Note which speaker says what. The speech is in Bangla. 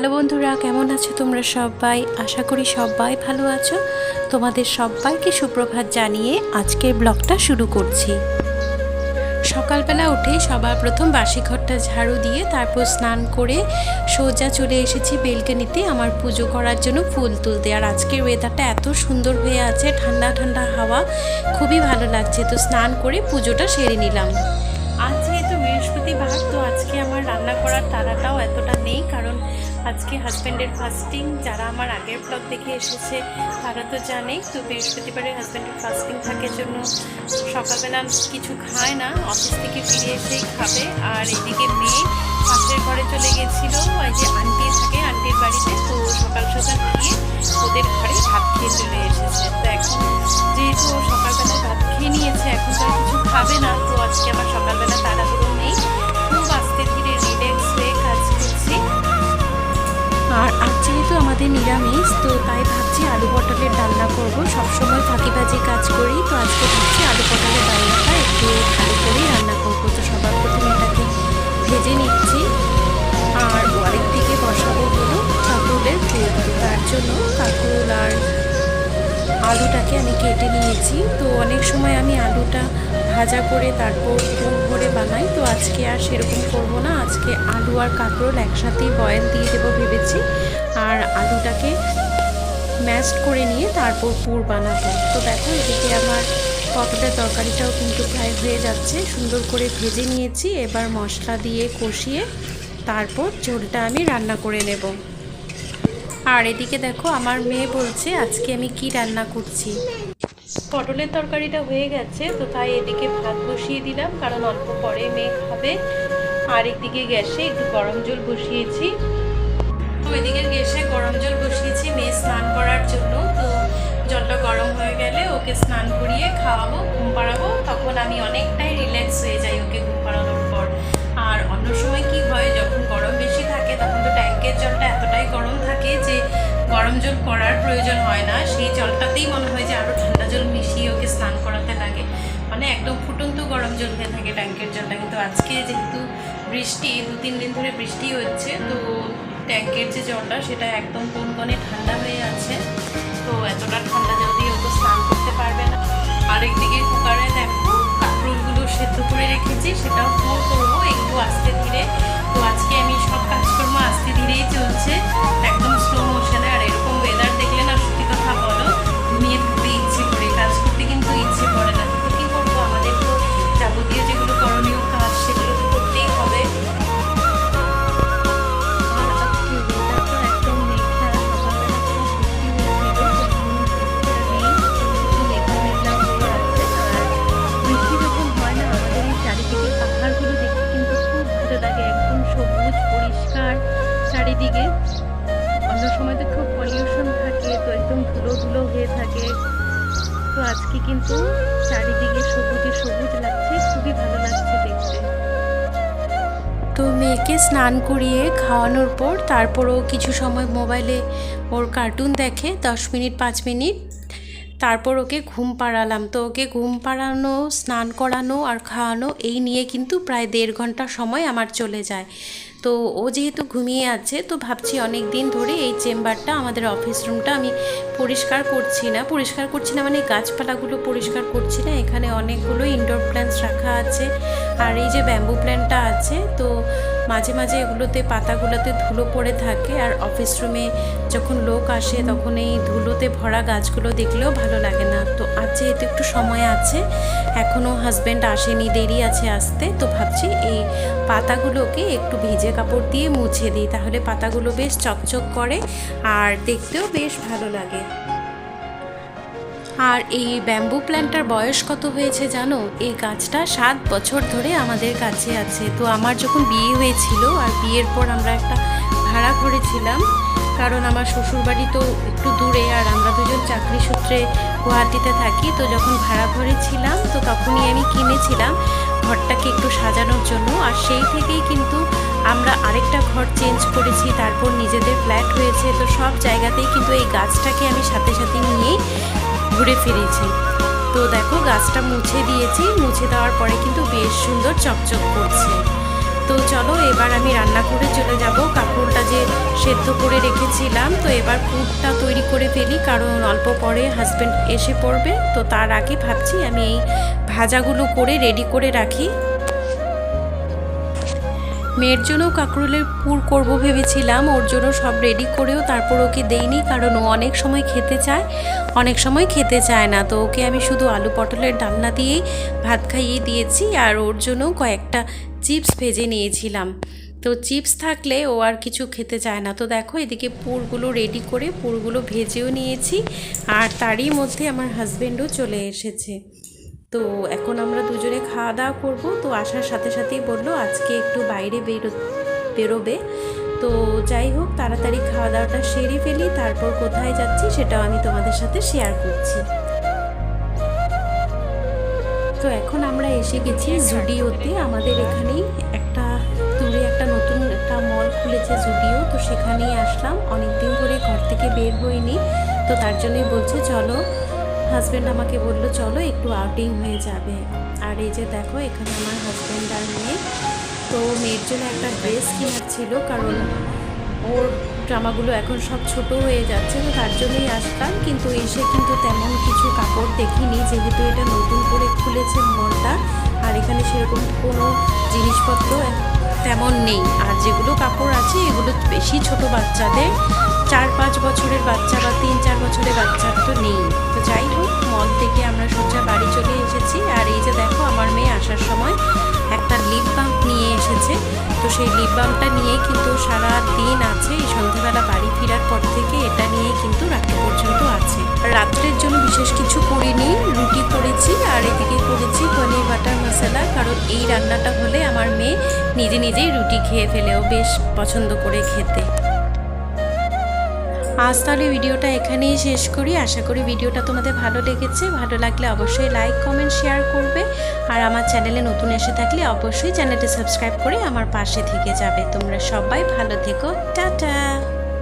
Speaker 1: হ্যালো বন্ধুরা, কেমন আছো তোমরা সবাই? আশা করি সবাই ভালো আছো। তোমাদের সবাইকে সুপ্রভাত জানিয়ে আজকের ব্লগটা শুরু করছি। সকালবেলা উঠে সবার প্রথম বাসি ঘরটা ঝাড়ু দিয়ে তারপর স্নান করে সোজা চলে এসেছি বেলকানিতে আমার পুজো করার জন্য ফুল তুলতে। আর আজকের ওয়েদারটা এত সুন্দর হয়ে আছে, ঠান্ডা ঠান্ডা হাওয়া, খুবই ভালো লাগছে। তো স্নান করে পুজোটা সেরে নিলাম। আজ যেহেতু বৃহস্পতিবার, তো আজকে আমার রান্না করার তাড়াটাও এতটা নেই, কারণ আজকে হাজব্যান্ডের ফাস্টিং যারা আমার আগের ব্লগ দেখে এসেছে, তারা তো জানেই তো বৃহস্পতিবারে হাজব্যান্ডের ফাস্টিং থাকে জন্য সকালবেলা কিছু খায় না অফিস থেকে ফিরে এসেই খাবে। আর এদিকে মেয়ে পাশের ঘরে চলে গেছিল, ওই যে আন্টি থাকে আন্টির বাড়িতে, তো সকাল সকাল গিয়ে ওদের ঘরে ভাত খেয়ে চলে এসেছে। তো এখন যেহেতু সকালবেলা ভাত খেয়ে নিয়েছে, এখন তো কিছু খাবে না, তো আজকে যেহেতু নিরামিষ, তো তাই ভাবছি আলু পটলের ডালনা করব। সবসময় ফাঁকিবাজি কাজ করি, তো আজকে ভাবছি আলু পটলের ডালনাটা একটু ভালো করেই রান্না করব। তো সবার প্রথমে এটাকে ভেজে নিচ্ছি। আর আরেক দিকে বসাবো হলো কাঁকরোলের ফুল তো তার জন্য কাঁকরোল আর আলুটাকে আমি কেটে নিয়েছি। তো অনেক সময় আমি আলুটা ভাজা করে তারপর পুর ভরে বানাই। তো আজকে আর সেরকম করব না। আজকে আলু আর কাঁকরোল একসাথেই বয়েল দিয়ে দেবো ভেবেছি। আর আলুটাকে ম্যাশড করে নিয়ে তারপর পুর বানাবো। তো দেখো, এদিকে আমার পটলের তরকারিটাও কিন্তু প্রায় হয়ে যাচ্ছে। সুন্দর করে ভেজে নিয়েছি। এবার মশলা দিয়ে কষিয়ে তারপর ঝোলটা আমি রান্না করে নেব। আর এদিকে দেখো, আমার মেয়ে বলছে, আজকে আমি কি রান্না করছি? পটলের তরকারিটা হয়ে গেছে, তো তাই এদিকে ভাত বসিয়ে দিলাম, কারণ অল্প পরে মেয়ে খাবে। আর একদিকে গ্যাসে একটু গরম জল বসিয়েছি। তো এদিকে গ্যাসে গরম জল বসিয়েছি, মেয়ে স্নান করার জন্য। তো জলটা গরম হয়ে গেলে ওকে স্নান করিয়ে খাওয়াবো, ঘুম পাড়াবো। তখন আমি অনেকটাই রিল্যাক্স হয়ে যাই ওকে ঘুম পাড়ানোর পর। আর অন্য সময় কি হয়, যখন গরম বেশি থাকে, তখন তো ট্যাঙ্কের জলটা এতটাই গরম থাকে গরম জল করার প্রয়োজন হয় না। সেই জলটাতেই মনে হয় যে আরও ঠান্ডা জল মিশিয়ে ওকে স্নান করাতে লাগে। মানে একদম ফুটন্ত গরম জল হয়ে থাকে ট্যাঙ্কের জলটা। কিন্তু আজকে যেহেতু বৃষ্টি, দু, তিন দিন ধরে বৃষ্টি হচ্ছে, তো ট্যাঙ্কের যে জলটা সেটা একদম কনকনে ঠান্ডা হয়ে আছে, তো এতটা ঠান্ডা জল দিয়ে ওকে স্নান করতে পারবে না। আরেকদিকে কুকারে দেখো কাঁকরোলগুলো সেদ্ধ করে রেখেছি, সেটাও পুরো করব, একটু আস্তে ধীরে। তো আজকে আমি থাকে। তো আজকে কিন্তু চারিদিকে সবুজে সবুজ লাগছে, খুবই ভালো লাগছে দেখতে। তো মেয়েকে স্নান করিয়ে খাওয়ানোর পর তারপরও কিছু সময় মোবাইলে ওর কার্টুন দেখে, দশ মিনিট, পাঁচ মিনিট। তারপর ওকে ঘুম পাড়ালাম। তো ওকে ঘুম পাড়ানো, স্নান করানো আর খাওয়ানো এই নিয়ে কিন্তু প্রায় দেড় ঘণ্টা সময় আমার চলে যায়। তো ও যেহেতু ঘুমিয়ে আছে, তো ভাবছি অনেক দিন ধরে এই চেম্বারটা, আমাদের অফিস রুমটা আমি পরিষ্কার করছি না। পরিষ্কার করছি না মানে গাছপালাগুলো পরিষ্কার করছি না। এখানে অনেকগুলো ইনডোর প্ল্যান্টস রাখা আছে। আর এই যে ব্যাম্বু প্ল্যান্টটা আছে, তো মাঝে মাঝে এগুলোতে, পাতাগুলোতে ধুলো পড়ে থাকে। আর অফিস রুমে যখন লোক আসে, তখন এই ধুলোতে ভরা গাছগুলো দেখলেও ভালো লাগে না। তো আজ যেহেতু একটু সময় আছে এখনও হাজব্যান্ড আসেনি, দেরি আছে আসতে, তো ভাবছি এই পাতাগুলোকে একটু ভিজে কাপড় দিয়ে মুছে দিই। তাহলে পাতাগুলো বেশ চকচক করে, আর দেখতেও বেশ ভালো লাগে। আর এই ব্যাম্বু প্ল্যান্টটার বয়স কত হয়েছে জানো? এই গাছটা সাত বছর ধরে আমাদের কাছে আছে। তো আমার যখন বিয়ে হয়েছিল আর বিয়ের পর আমরা একটা ভাড়া করেছিলাম, কারণ আমার শ্বশুরবাড়ি তো একটু দূরে আর আমরা দুজন চাকরি সূত্রে গুয়াহাটিতে থাকি, তো যখন ভাড়া ঘরে ছিলাম তো তখনই আমি কিনেছিলাম ঘরটাকে একটু সাজানোর জন্য। আর সেই থেকেই কিন্তু আমরা আরেকটা ঘর চেঞ্জ করেছি, তারপর নিজেদের ফ্ল্যাট হয়েছে। তো সব জায়গাতেই কিন্তু এই গাছটাকে আমি সাথে সাথে নিয়েই ঘুরে ফিরেছি। তো দেখো, গাছটা মুছে দিয়েছি। মুছে দেওয়ার পরে কিন্তু বেশ সুন্দর চকচক করছে। তো চলো, এবার আমি রান্না করে চলে যাব। কাপড়টা যে সেদ্ধ করে রেখেছিলাম, তো এবার পুরটা তৈরি করে ফেলি, কারণ অল্প পরে হাজব্যান্ড এসে পড়বে। তো তার আগে ভাবছি আমি এই ভাজাগুলো করে রেডি করে রাখি। মেয়ের জন্য কাঁকরোলের পুর করব ভেবেছিলাম, ওর জন্য সব রেডি করেও তারপর ওকে দেইনি, কারণ ও অনেক সময় খেতে চায়। অনেক সময় খেতে চায় না, তো ওকে আমি শুধু আলু পটলের ডালনা দিয়েই ভাত খাইয়ে দিয়েছি, আর ওর জন্য কয়েকটা চিপস ভেজে নিয়েছিলাম। তো চিপস থাকলে ও আর কিছু খেতে চায় না। তো দেখো, এদিকে পুরগুলো রেডি করে পুরগুলো ভেজেও নিয়েছি, আর তারই মধ্যে আমার হাজব্যান্ডও চলে এসেছে। তো এখন আমরা দুজনে খাওয়া দাওয়া করব। তো আসার সাথে সাথেই বলল আজকে একটু বাইরে বেরো বেরোবে। তো যাই হোক তাড়াতাড়ি খাওয়া দাওয়াটা সেরে ফেলি তারপর কোথায় যাচ্ছি সেটাও আমি তোমাদের সাথে শেয়ার করছি। তো এখন আমরা এসে গেছি জুডিওতে। আমাদের এখানেই একটা দূরে একটা নতুন একটা মল খুলেছে জুডিও। তো সেখানেই আসলাম। অনেক দিন ধরে ঘর থেকে বের হইনি। তো তার জন্যই বলছে চলো হাজব্যান্ড আমাকে বলল, চলো একটু আউটিং হয়ে যাবে। আর এই যে দেখো, এখানে আমার হাজব্যান্ড আর মেয়ে। তো মেয়ের জন্য একটা ড্রেস কেনার ছিল, কারণ ওর জামাগুলো এখন সব ছোট হয়ে যাচ্ছে, তো তার জন্যই আসতাম কিন্তু এসে কিন্তু তেমন কিছু কাপড় দেখিনি, যেহেতু এটা নতুন করে খুলেছে মলটা, আর এখানে সেরকম কোনো জিনিসপত্র তেমন নেই। আর যেগুলো কাপড় আছে, এগুলো বেশি ছোট বাচ্চাদের। চার পাঁচ বছরের বাচ্চা বা তিন চার বছরের বাচ্চার তো নেই। তো যাই এসেছে তো সেই লিপ বামটা নিয়ে কিন্তু সারা দিন আছে। এই সন্ধ্যাবেলা বাড়ি ফেরার পর থেকে এটা নিয়ে কিন্তু রাত্রি পর্যন্ত আছে। রাত্রের জন্য বিশেষ কিছু করিনি, রুটি করেছি আর এদিকে করেছি পনির বাটার মশলা, কারণ এই রান্নাটা হলে আমার মেয়ে নিজে নিজেই রুটি খেয়ে ফেলেও বেশ পছন্দ করে খেতে। আজ তাহলে ভিডিওটা এখানেই শেষ করি। আশা করি ভিডিওটা তোমাদের ভালো লেগেছে। ভালো লাগলে অবশ্যই লাইক কমেন্ট শেয়ার করবে। আর আমার চ্যানেলে নতুন এসে থাকলে অবশ্যই চ্যানেলটি সাবস্ক্রাইব করে আমার পাশে থেকে যাবে। তোমরা সবাই ভালো থেকো। টাটা!